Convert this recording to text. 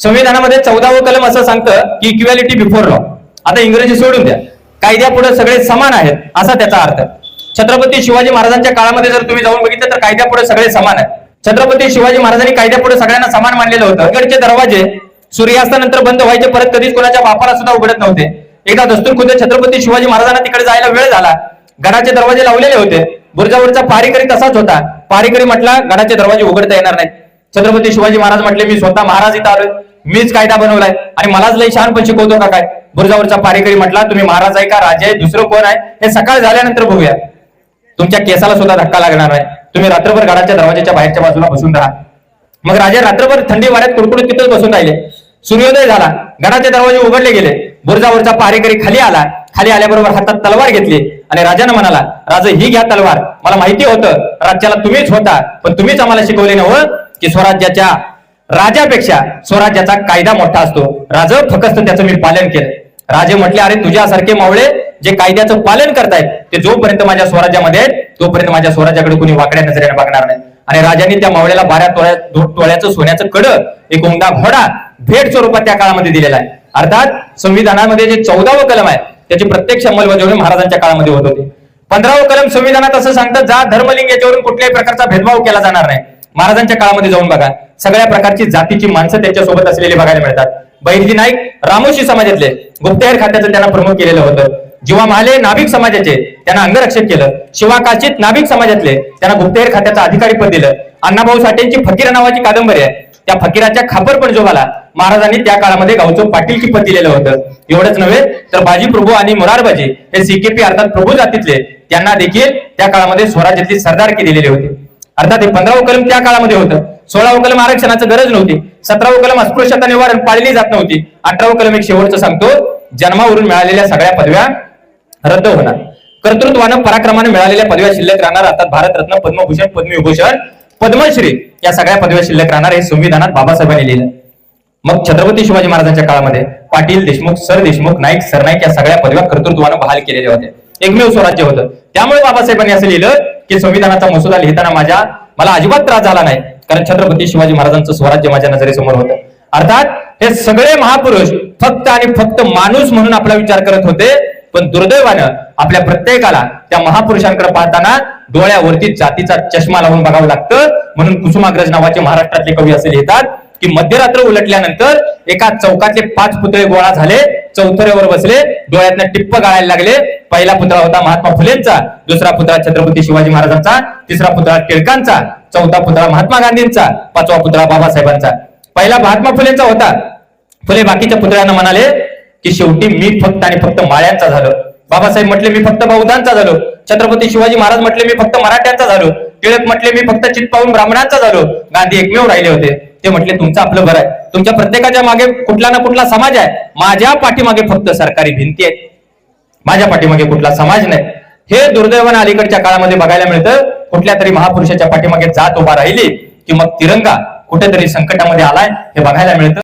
संविधानामध्ये चौदावं कलम असं सांगतं की इक्वॅलिटी बिफोर लॉ आता इंग्रजी सोडून द्या. कायद्यापुढे सगळे समान आहेत असा त्याचा अर्थ. छत्रपती शिवाजी महाराजांच्या काळामध्ये जर तुम्ही जाऊन बघितलं तर कायद्यापुढे सगळे समान आहेत. छत्रपती शिवाजी महाराजांनी कायद्यापुढे सगळ्यांना समान मानलेलं होतं. इकडचे दरवाजे सूर्यास्तानंतर बंद व्हायचे परत कधीच कोणाच्या बापाला सुद्धा उघडत नव्हते. एकदा दस्तूर खुद्द छत्रपती शिवाजी महाराजांना तिकडे जायला वेळ झाला. घराचे दरवाजे लावलेले होते. बुर्जावरचा पारीकरी तसाच होता. पारीकरी म्हटला घराचे दरवाजे उघडता येणार नाही छत्रपती शिवाजी महाराज म्हटले मी स्वतः महाराज इथं आलोय. मीच कायदा बनवलाय. आणि मलाच लई छान पण शिकवतो का काय? बुरजावरचा पारेकरी म्हटला तुम्ही महाराज आहे का? राजे आहे? दुसरं कोण आहे? हे सकाळ झाल्यानंतर बघूया. तुमच्या केसाला सुद्धा धक्का लागणार आहे तुम्ही रात्रभर गडाच्या दरवाजाच्या बाहेरच्या बाजूला बसून राहा. मग राजा रात्रभर थंडी वाऱ्यात कुडकुडत तिथंच बसून राहिले. सूर्योदय झाला. गडाचे दरवाजे उघडले गेले. बुरजावरचा पारेकरी खाली आला. खाली आल्याबरोबर हातात तलवार घेतली. आणि राजानं म्हणाला राजा ही घ्या तलवार. मला माहिती होतं राज्याला तुम्हीच होता. पण तुम्हीच आम्हाला शिकवले नव्हतं की स्वराज्याच्या राजापेक्षा स्वराज्याचा कायदा मोठा असतो. राज फक्त त्याचं मी पालन केलं. राजे म्हटले अरे तुझ्यासारखे मावळे जे कायद्याचं पालन करतायत ते जोपर्यंत माझ्या स्वराज्यामध्ये तोपर्यंत माझ्या स्वराज्याकडे कोणी वाकड्या नजरेने बघणार नाही. आणि राजांनी त्या मावळ्याला बारा तोळ्या तोळ्याचं सोन्याचं कड एक उमदा घोडा भेट स्वरूपात त्या काळामध्ये दिलेला आहे. अर्थात संविधानामध्ये जे चौदावं कलम आहे त्याची प्रत्यक्ष अंमलबजावणी महाराजांच्या काळामध्ये होत होती. पंधरावं कलम संविधानात असं सांगतं जा धर्मलिंग याच्यावरून कुठल्याही प्रकारचा भेदभाव केला जाणार नाही. महाराजांच्या काळामध्ये जाऊन बघा. सगळ्या प्रकारची जातीची माणसं त्यांच्यासोबत असलेली बघायला मिळतात. बैरजी नाईक रामोशी समाजातले. गुप्तहेर खात्याचं त्यांना प्रमुख केलेलं होतं. जीवा महाले नाभिक समाजाचे. त्यांना अंगरक्षक केलं. शिवा काशीत नाभिक समाजातले. त्यांना गुप्तहेर खात्याचं अधिकारी पद दिलं. अण्णाभाऊ साठेंची फकीर नावाची कादंबरी आहे. त्या फकीराच्या खापर पण जोगाला. महाराजांनी त्या काळामध्ये गावचं पाटील की पद दिलेलं होतं. एवढंच नव्हे तर बाजी प्रभू आणि मुरारबाजी हे सीकेपी अर्थात प्रभू जातीतले. त्यांना देखील त्या काळामध्ये स्वराज्यातली सरदारकी दिलेली होती. अर्थात हे पंधरावं कलम त्या काळामध्ये होतं. सोळावं कलम आरक्षणाचं गरज नव्हती. सतरावं कलम अस्पृश्यता निवारण पाळली जात नव्हती. अठरावं कलम एक शेवटचं सांगतो. जन्मावरून मिळालेल्या सगळ्या पदव्या रद्द होणार. कर्तृत्वानं पराक्रमाने मिळालेल्या पदव्या शिल्लक राहणार. अर्थात भारतरत्न पद्मभूषण पद्मविभूषण पद्मश्री या सगळ्या पदव्या शिल्लक राहणार हे संविधानात बाबासाहेबांनी लिहिलं. मग छत्रपती शिवाजी महाराजांच्या काळामध्ये पाटील देशमुख सर देशमुख नाईक सरनाईक या सगळ्या पदव्या कर्तृत्वानं बहाल केलेल्या होत्या. एकमेव स्वराज्य होतं. त्यामुळे बाबासाहेबांनी असं लिहिलं की संविधानाचा मसुदा लिहिताना माझ्या मला अजिबात त्रास झाला नाही. कारण छत्रपती शिवाजी महाराजांचं स्वराज्य माझ्या नजरेसमोर होतं. अर्थात हे सगळे महापुरुष फक्त आणि फक्त माणूस म्हणून आपला विचार करत होते पण दुर्दैवानं आपल्या प्रत्येकाला त्या महापुरुषांकडे पाहताना डोळ्यावरती जातीचा चष्मा लावून बघावं लागतं. म्हणून कुसुमाग्रज नावाचे महाराष्ट्रातले कवी असे लिहितात की मध्यरात्र उलटल्यानंतर एका चौकातले पाच पुतळे गोळा झाले चौथऱ्यावर बसले डोळ्यातनं टिप्प गाळायला लागले पहिला पुतळा होता महात्मा फुलेंचा दुसरा पुतळा छत्रपती शिवाजी महाराजांचा तिसरा पुतळा टिळकांचा चौथा पुतळा महात्मा गांधींचा पाचवा पुतळा बाबासाहेबांचा. पहिला महात्मा फुलेंचा होता. फुले बाकीच्या पुतळ्यांना म्हणाले की शेवटी मी फक्त आणि फक्त माळ्यांचा झालो. बाबासाहेब म्हटले मी फक्त बौद्धांचा झालो. छत्रपती शिवाजी महाराज म्हटले मी फक्त मराठ्यांचा झालो. टिळक म्हटले मी फक्त चितपावून ब्राह्मणांचा झालो. गांधी एकमेव राहिले होते. ते म्हटले तुमचं आपलं बरं आहे. तुमच्या प्रत्येकाच्या मागे कुठला ना कुठला समाज आहे. माझ्या पाठीमागे फक्त सरकारी भिंती आहेत. माझ्या पाठीमागे कुठला समाज नाही. हे दुर्दैवानं अलीकडच्या काळामध्ये बघायला मिळतं कुठल्या तरी महापुरुषाच्या पाठीमागे जात उभा राहिली की मग तिरंगा कुठेतरी संकटामध्ये आलाय हे बघायला मिळतं.